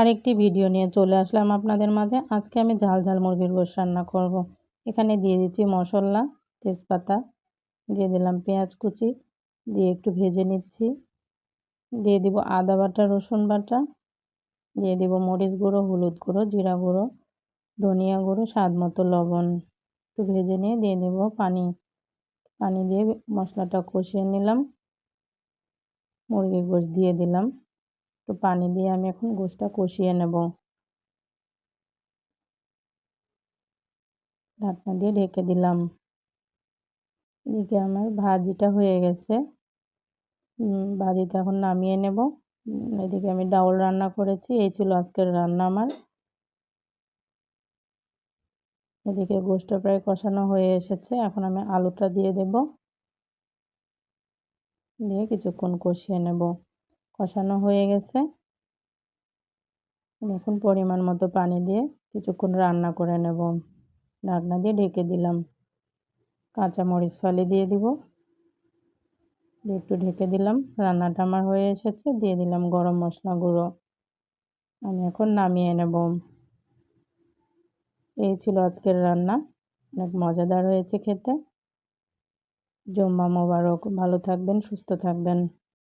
আরেকটি ভিডিও নিয়ে চলে আসলাম আপনাদের মাঝে। আজকে আমি ঝাল ঝাল মুরগির গোশ রান্না করব। এখানে দিয়ে দিচ্ছি মশলা, তেজপাতা, দিয়ে দিলাম পেঁয়াজ কুচি, দিয়ে একটু ভেজে নিচ্ছি। দিয়ে দিব আদা বাটা, রসুন বাটা, দিয়ে দিব মরিচ গুঁড়ো, হলুদ গুঁড়ো, জিরা গুঁড়ো, ধনিয়া গুঁড়ো, স্বাদ মতো লবণ। একটু ভেজে নিয়ে দিয়ে দেব পানি। পানি দিয়ে মশলাটা কষিয়ে নিলাম। মুরগির গোশ দিয়ে দিলাম। একটু পানি দিয়ে আমি এখন গোশটা কষিয়ে নেব। ঢাকনা দিয়ে ঢেকে দিলাম। এদিকে আমার ভাজিটা হয়ে গেছে। ভাজিটা এখন নামিয়ে নেব। এদিকে আমি ডাউল রান্না করেছি। এই ছিল আজকের রান্না আমার। এদিকে গোষ্ঠ প্রায় কষানো হয়ে এসেছে। এখন আমি আলুটা দিয়ে দেব। দিয়ে কিছুক্ষণ কষিয়ে নেব। কষানো হয়ে গেছে। এখন পরিমাণ মতো পানি দিয়ে কিছুক্ষণ রান্না করে নেব। ঢাকনা দিয়ে ঢেকে দিলাম। কাঁচা মরিচ ফালি দিয়ে দিব। একটু ঢেকে দিলাম। রান্নাটা আমার হয়ে এসেছে। দিয়ে দিলাম গরম মশলা গুঁড়ো। আমি এখন নামিয়ে নেব। এই ছিল আজকের রান্না। অনেক মজাদার হয়েছে খেতে। জম্মা মোবারক। ভালো থাকবেন, সুস্থ থাকবেন।